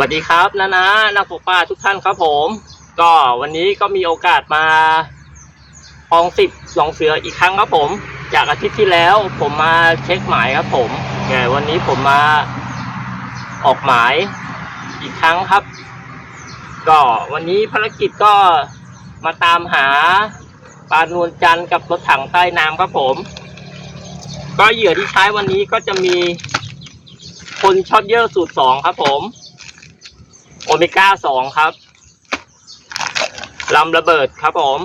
วัสดีครับนะนะนักปลูกป่าทุกท่านครับผม ก็วันนี้ก็มีโอกาสมาคลองสิบหลองเสืออีกครั้งครับผม จากอาทิตย์ที่แล้ว ผมมาเช็คหมายครับผมแต่วันนี้ผมมาออกหมายอีกครั้งครับ ก็วันนี้ภารกิจก็มาตามหาปลานวลจันทร์กับรถถังใต้น้ำครับผม ก็เหยื่อที่ใช้วันนี้ก็จะมีคนช็อตเยอร์สูตรสองครับผม โอเมก้าสองครับลำระเบิดครับผม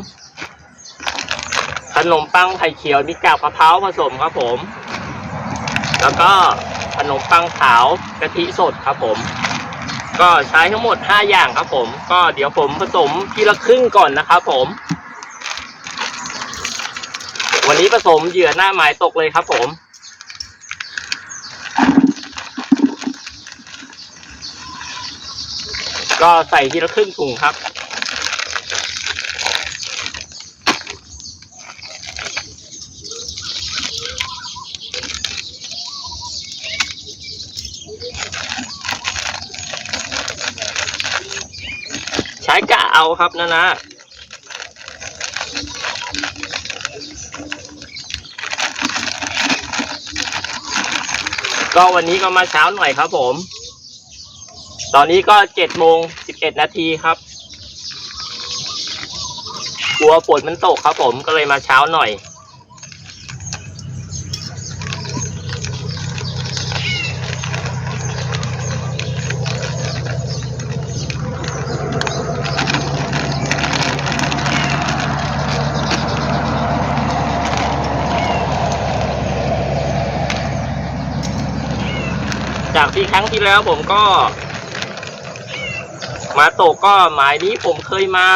ขนมปังไข่เขียวมีกากมะพร้าวผสมครับผม แล้วก็ขนมปังขาวกะทิสดครับผม ก็ใช้ทั้งหมดห้าอย่างครับผม ก็เดี๋ยวผมผสมทีละครึ่งก่อนนะครับผม วันนี้ผสมเหยื่อหน้าหมายตกเลยครับผม ก็ใส่ทีละครึ่งถุงครับ ใช้กะเอาครับนะนะก็วันนี้ก็มาเช้าหน่อยครับผม ตอนนี้ก็เจ็ดโมงสิบเอ็ดนาทีครับ กลัวฝนมันตกครับผมก็เลยมาเช้าหน่อย จากที่ครั้งที่แล้วผมก็ มาตกก็หมายนี้ผมเคยมา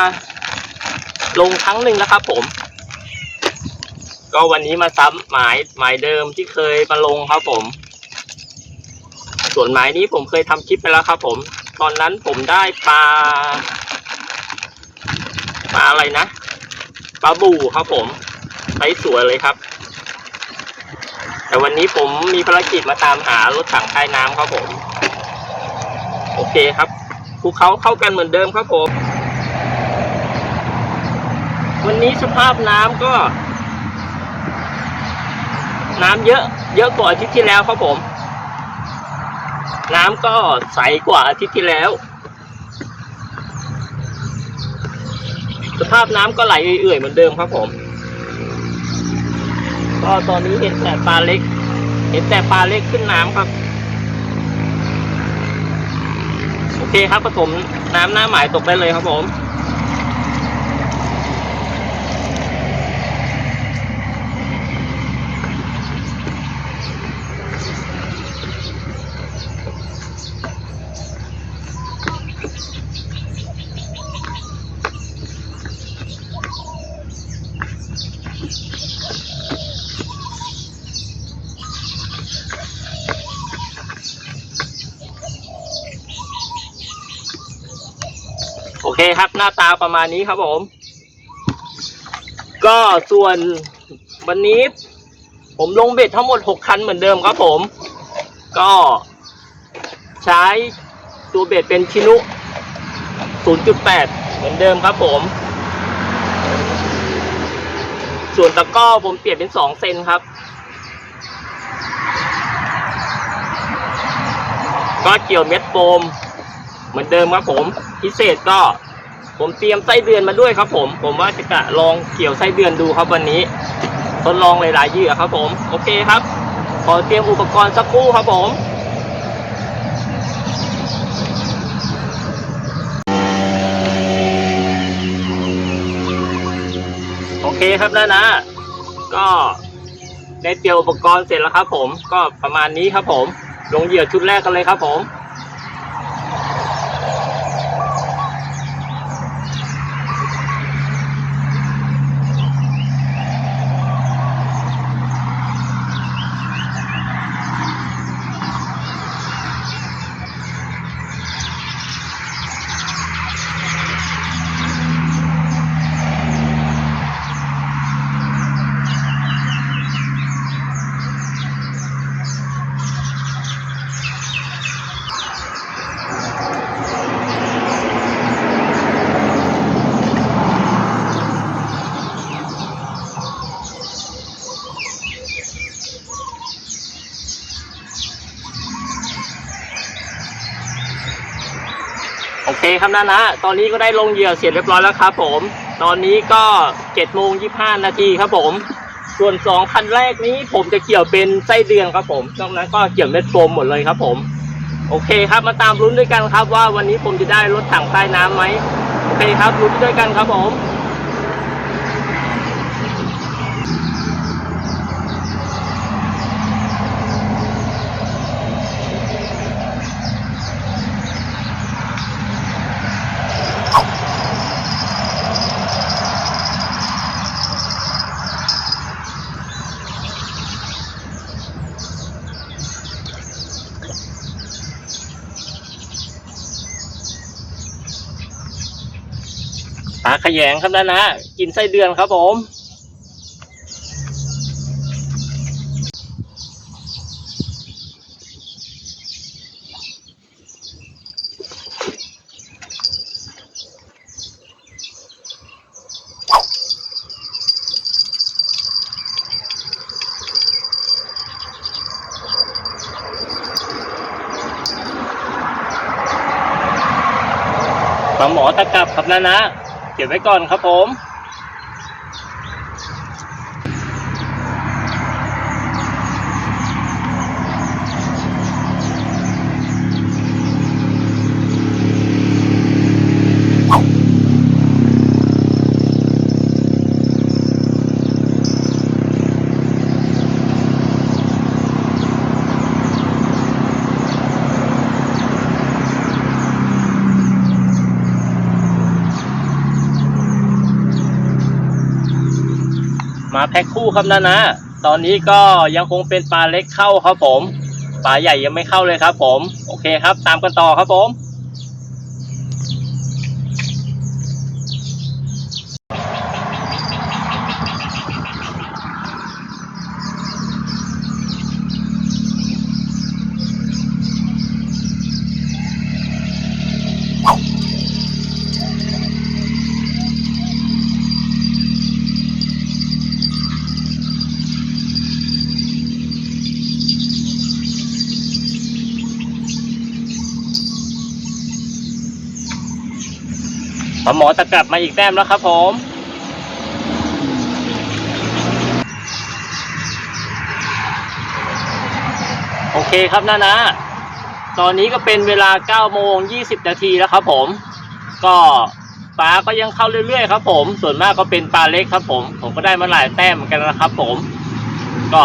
ลงครั้งหนึ่งแล้วครับผม ก็วันนี้มาซ้ำหมายหมายเดิมที่เคยมาลงครับผม ส่วนหมายนี้ผมเคยทำคลิปไปแล้วครับ ผม ตอนนั้นผมได้ปลาปลาอะไรนะปลาบูครับผมไปสวยเลยครับ แต่วันนี้ผมมีภารกิจมาตามหารถถังใต้น้ำครับผม โอเคครับ ภูเขาเข้ากันเหมือนเดิมครับผม วันนี้สภาพน้ำก็ น้ำเยอะ เยอะกว่าอาทิตย์ที่แล้วครับผม น้ำก็ใสกว่าอาทิตย์ที่แล้ว สภาพน้ำก็ไหลเอื่อยๆเหมือนเดิมครับผม ก็ตอนนี้เห็นแต่ปลาเล็ก เห็นแต่ปลาเล็กขึ้นน้ำครับ โอเคครับผสมน้ำหน้าหมายตกได้เลยครับผม คครับ หน้าตาประมาณนี้ครับผม ก็ส่วนวันนี้ ผมลงเบ็ดทั้งหมดหกคันเหมือนเดิมครับผม ก็ใช้ตัวเบ็ดเป็นชินุ 0.8 เหมือนเดิมครับผม ส่วนตะก้อผมเปลี่ยนเป็น 2 เซนครับ ก็เกี่ยวเม็ดโฟมเหมือนเดิมครับผม พิเศษก็ ผมเตรียมไส้เดือนมาด้วยครับผม ผมว่าจะกะลองเกี่ยวไส้เดือนดูครับวันนี้ ทดลองหลายๆเหยื่อครับผม โอเคครับ ขอเตรียมอุปกรณ์สักครู่ครับผมโอเคครับนะนะ ก็ได้เตรียมอุปกรณ์เสร็จแล้วครับผม ก็ประมาณนี้ครับผม ลงเหยื่อชุดแรกกันเลยครับผม คครับนะนะตอนนี้ก็ได้ลงเหยื่อเสร็จเรียบร้อยแล้วครับผม ตอนนี้ก็เจ็ดโมงยี่ห้านาทีครับผม ส่วนสองคันแรกนี้ผมจะเกี่ยวเป็นไส้เดือนครับผมนอกนั้นก็เกี่ยวเม็ดโฟมหมดเลยครับผม โอเคครับมาตามลุ้นด้วยกันครับว่าวันนี้ผมจะได้รถถังใต้น้ำไหมโอเคครับลุ้นด้วยกันครับผม ขยงครับนะนะกินไส้เดือนครับผม ปลาหมอตะกลับครับนะนะ เก็บไว้ก่อนครับผม พ็คคู่ครับนะนะ ตอนนี้ก็ยังคงเป็นปลาเล็กเข้าครับผม ปลาใหญ่ยังไม่เข้าเลยครับผม โอเคครับ ตามกันต่อครับผม ปลาหมอตะกลับมาอีกแต้มแล้วครับผมโอเคครับนะนะ ตอนนี้ก็เป็นเวลา9โมง20 นาทีแล้วครับผม ก็ปลาก็ยังเข้าเรื่อยๆครับผม ส่วนมากก็เป็นปลาเล็กครับผม ผมก็ได้มาหลายแต้มเหมือนกันนะครับผม ก็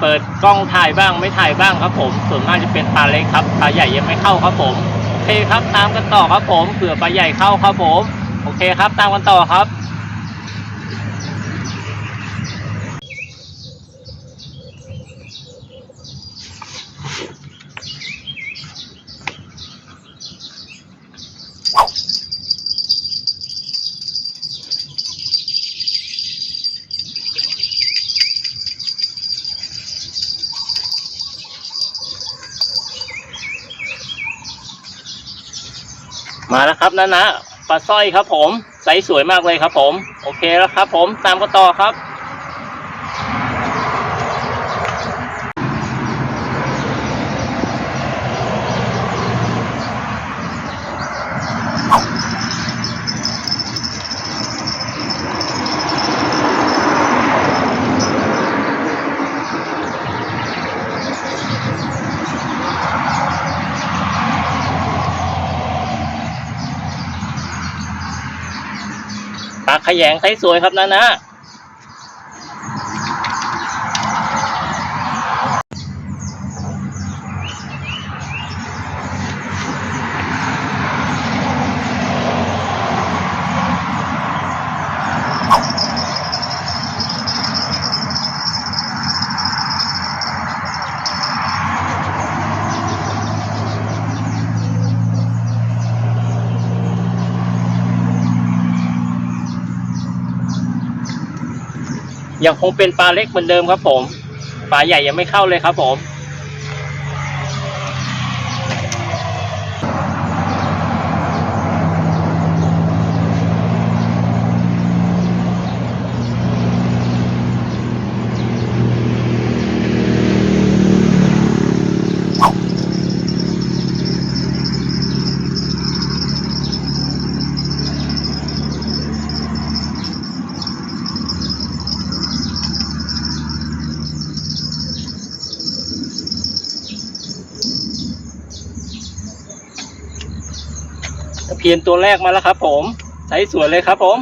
เปิดกล้องถ่ายบ้างไม่ถ่ายบ้างครับผม ส่วนมากจะเป็นปลาเล็กครับ ปลาใหญ่ยังไม่เข้าครับผม เคครับตามกันต่อครับผมเผื่อปลาใหญ่เข้าครับผม โอเคครับตามกันต่อครับ มาแล้วครับ นะนะปลาสร้อยครับผมไซส์สวยมากเลยครับผม โอเคแล้วครับผมตามกันต่อครับ ขยงไซส์สวยครับนะนะ ยังคงเป็นปลาเล็กเหมือนเดิมครับผม ปลาใหญ่ยังไม่เข้าเลยครับผม ตะ เพียนตัวแรกมาแล้วครับผม ใช้สวยเลยครับผม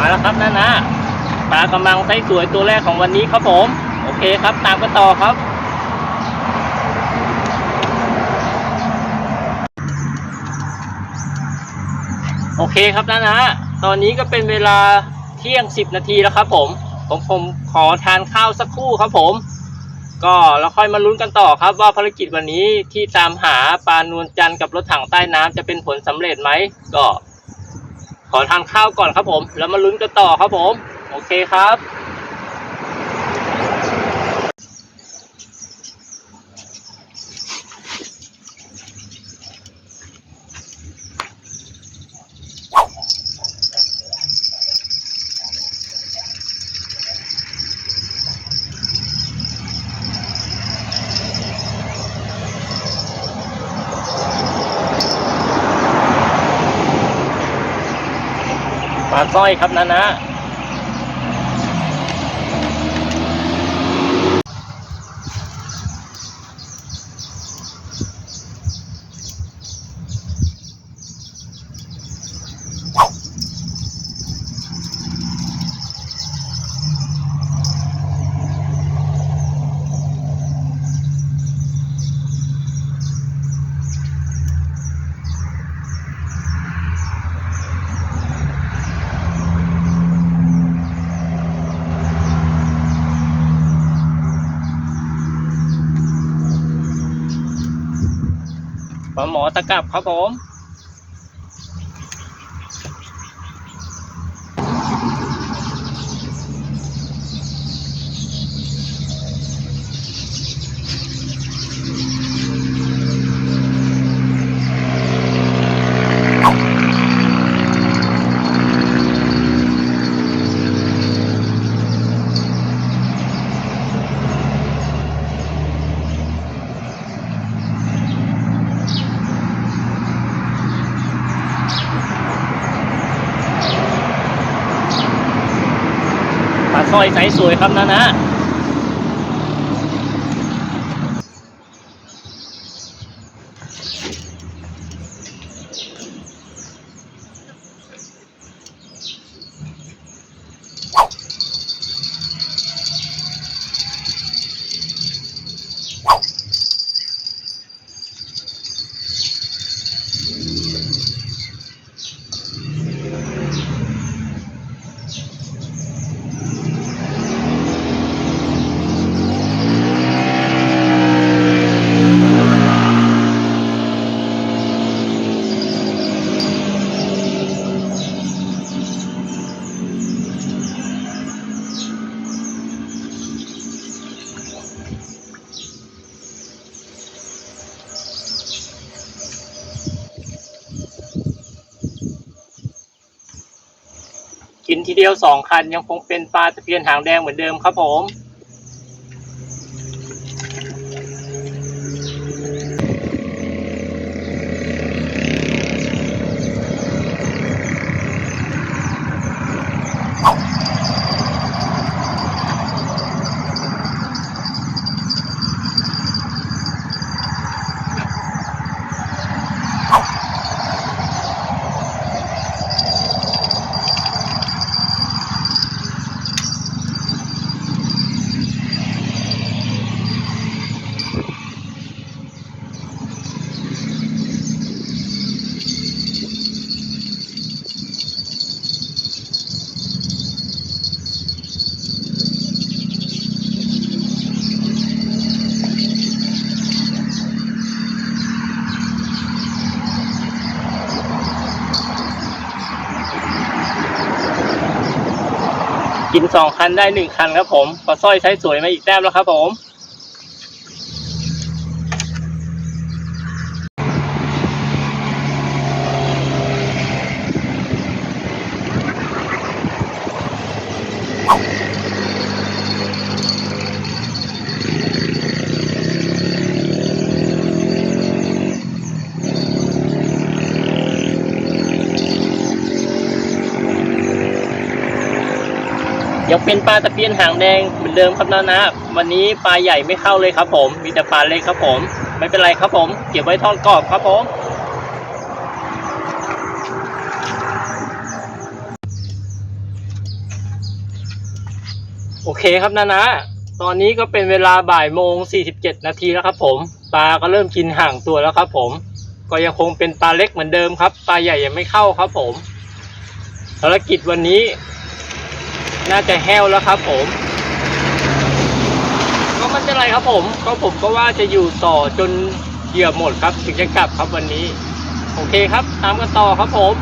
มาแล้วครับนะนะปลากำลังไซ สวยตัวแรกของวันนี้ครับผม โอเคครับ ตามกันต่อครับ โอเคครับนะนะ ตอนนี้ก็เป็นเวลาเที่ยงสิบนาทีแล้วครับผม ผมผมขอทานข้าวสักครู่ครับผม ก็เราค่อยมาลุ้นกันต่อครับ ว่าภารกิจวันนี้ที่ตามหาปลานวลจันทร์กับรถถังใต้น้ำจะเป็นผลสำเร็จไหมก็ขอทานข้าวก่อนครับผม แล้วมาลุ้นกันต่อครับผม โอเคครับ น้อยครับนะนะ กลับครับผม อยสายสวยครับนะนะ เดียวสองคันยังคงเป็นปลาตะเพียนหางแดงเหมือนเดิมครับผม กินสองคันได้หนึ่งคันครับผมปลาสร้อยใช้สวยมาอีกแต้มแล้วครับผม ยังเป็นปลาตะเพียนหางแดงเหมือนเดิมครับนะนะ วันนี้ปลาใหญ่ไม่เข้าเลยครับผม มีแต่ปลาเล็กครับผม ไม่เป็นไรครับผม เก็บไว้ทอดกรอบครับผมโอเคครับนะนะ ตอนนี้ก็เป็นเวลาบ่ายโมง 47 นาทีแล้วครับผม ปลาก็เริ่มกินห่างตัวแล้วครับผม ก็ยังคงเป็นปลาเล็กเหมือนเดิมครับ ปลาใหญ่ยังไม่เข้าครับผม ภารกิจวันนี้ น่าจะแห้วแล้วครับผมก็ไม่เป็นไรครับผม ก็ผมก็ว่าจะอยู่ต่อจนเหยื่อหมดครับ ถึงจะกลับครับวันนี้ โอเคครับ ตามกันต่อครับผม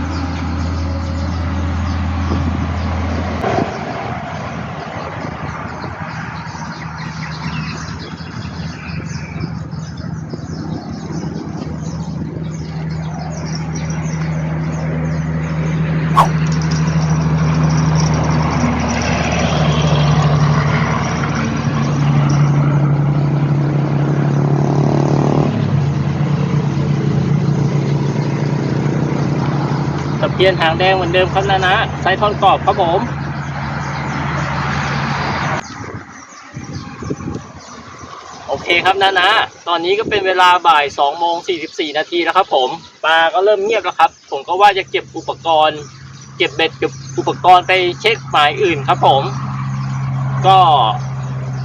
เพียนหางแดงเหมือนเดิมครับนะนะไซทอนกรอบครับผมโอเคครับนะนะ ตอนนี้ก็เป็นเวลาบ่าย2โมง44 นาทีแล้วครับผมปลาก็เริ่มเงียบแล้วครับ ผมก็ว่าจะเก็บอุปกรณ์ เก็บเบ็ดเก็บอุปกรณ์ไปเช็คหมายอื่นครับผม ก็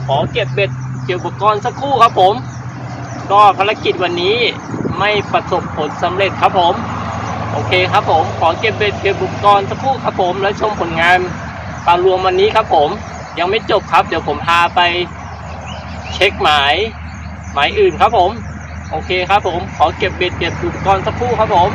ขอเก็บเบ็ดเก็บอุปกรณ์สักครู่ครับผม ก็ภารกิจวันนี้ไม่ประสบผลสำเร็จครับผม โอเคครับผม ขอเก็บเบ็ดเก็บอุปกรณ์สักครู่ครับผมแล้วชมผลงานปลารวมวันนี้ครับผม ยังไม่จบครับ เดี๋ยวผมพาไปเช็คหมาย หมายอื่นครับผม โอเคครับผม ขอเก็บเบ็ดเก็บอุปกรณ์สักครู่ครับผม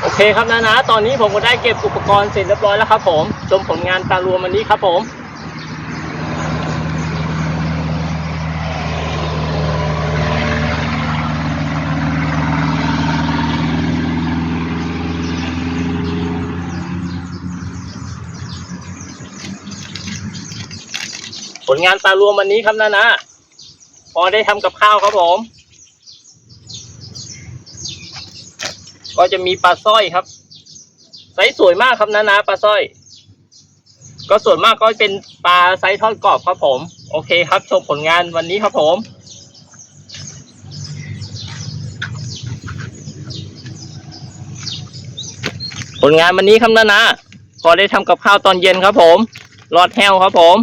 โอเคครับนะนะ ตอนนี้ผมก็ได้เก็บอุปกรณ์เสร็จเรียบร้อยแล้วครับผม ชมผลงานปลารวมวันนี้ครับผม ลงานปลารวมวันนี้ครับนะนะพอได้ทำกับข้าวครับผม ก็จะมีปลาสร้อยครับไซส์สวยมากครับนะนะปลาสร้อย ก็ส่วนมากก็เป็นปลาไซส์ทอดกรอบครับผม โอเคครับชมผลงานวันนี้ครับผมผลงานวันนี้ครับนะนะพอได้ทำกับข้าวตอนเย็นครับผม รอดแห้วครับผม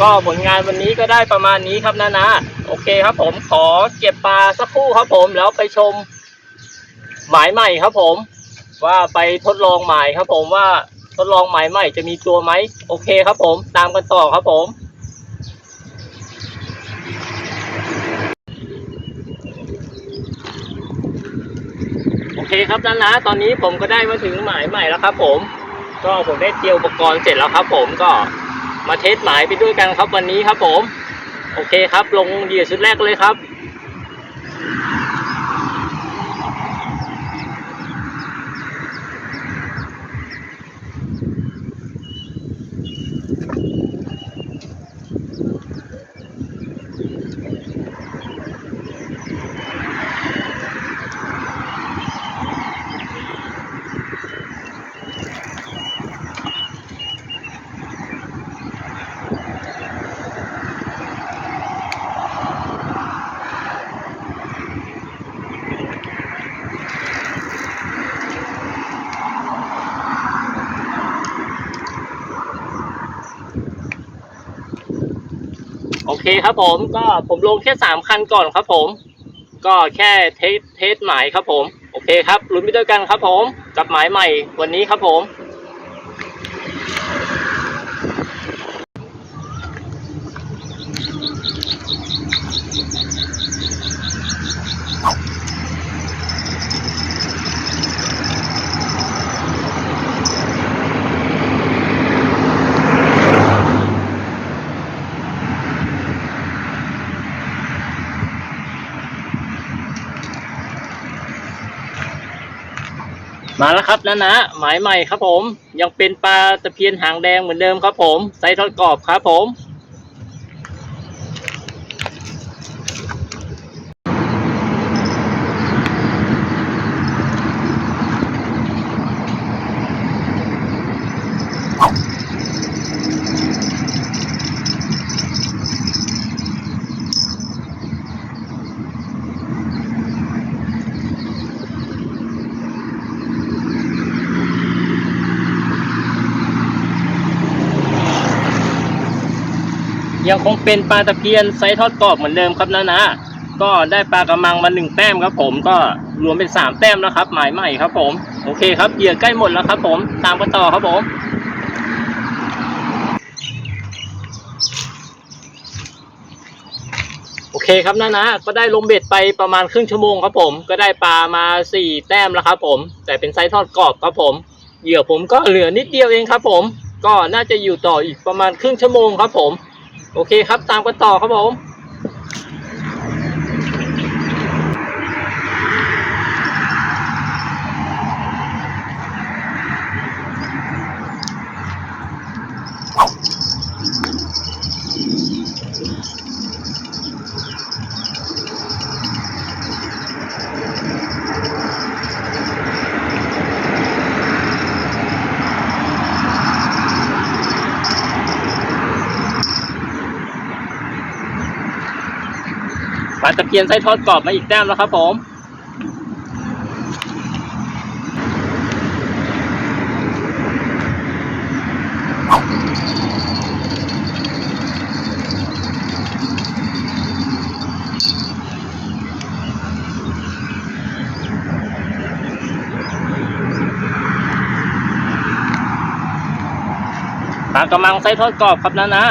ก็ผลงานวันนี้ก็ได้ประมาณนี้ครับนะนะโอเคครับผมขอเก็บปลาสักครู่ครับผมแล้วไปชมหมายใหม่ครับผม ว่าไปทดลองหมายครับผมว่าทดลองหมายใหม่จะมีตัวไหมโอเคครับผม ตามกันต่อครับผมโอเคครับนะนะตอนนี้ผมก็ได้มาถึงหมายใหม่แล้วครับผม ก็ผมได้เตรียมอุปกรณ์เสร็จแล้วครับผมก็ มาเทสหมายไปด้วยกันครับวันนี้ครับผม โอเคครับ ลงเหยื่อชุดแรกเลยครับ ครับผมก็ผมลงแค่สามคันก่อนครับผม ก็แค่เทสเทสหมายครับผม โอเคครับลุ้นไปด้วยกันครับผม กับหมายใหม่วันนี้ครับผม มาแล้วครับนะนะหมายใหม่ครับผม ยังเป็นปลาตะเพียนหางแดงเหมือนเดิมครับผมไซส์ทอดกรอบครับผม ยังคงเป็นปลาตะเพียนไซส์ทอดกรอบเหมือนเดิมครับนะนะก็ได้ปลากระมังมาหนึ่งแต้มครับผมก็รวมเป็นสามแต้มแล้วครับ หมายใหม่ครับผม โอเคครับเหยื่อใกล้หมดแล้วครับผมตามกันต่อครับผมโอเคครับนะนะก็ได้ลงเบ็ดไปประมาณครึ่งชั่วโมงครับผม ก็ได้ปลามาสี่แต้มแล้วครับผม แต่เป็นไซส์ทอดกรอบครับผม เหยื่อผมก็เหลือนิดเดียวเองครับผม ก็น่าจะอยู่ต่ออีกประมาณครึ่งชั่วโมงครับผม โอเคครับตามกันต่อครับผม เพียนไส้ทอดกรอบมาอีกแต้มแล้วครับผมปลากระมังไส้ทอดกรอบครับนะนะ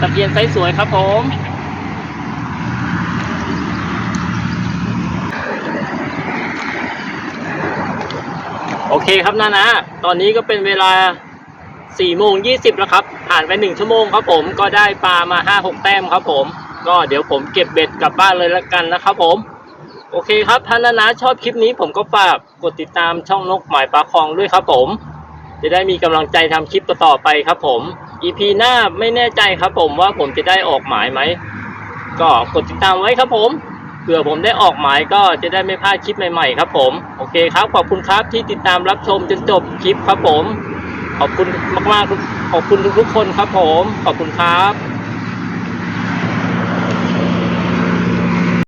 ตะเพียนไซส์สวยครับผมโอเคครับนะนะ ตอนนี้ก็เป็นเวลา4โมง20แล้วครับ ผ่านไป 1 ชั่วโมงครับผม ก็ได้ปลามา 5-6 แต้มครับผม ก็เดี๋ยวผมเก็บเบ็ดกลับบ้านเลยละกันนะครับผม โอเคครับถ้านานาชอบคลิปนี้ผมก็ฝากกดติดตามช่องนกหมายปลาคลองด้วยครับผม จะได้มีกำลังใจทำคลิปต่อๆไปครับผม EP หน้าไม่แน่ใจครับผมว่าผมจะได้ออกหมายไหม ก็กดติดตามไว้ครับผมเผื่อผมได้ออกหมายก็จะได้ไม่พลาดคลิปใหม่ๆครับผม โอเคครับ ขอบคุณครับที่ติดตามรับชมจนจบคลิปครับผม ขอบคุณมากๆขอบคุณทุกๆคนครับผม ขอบคุณครับ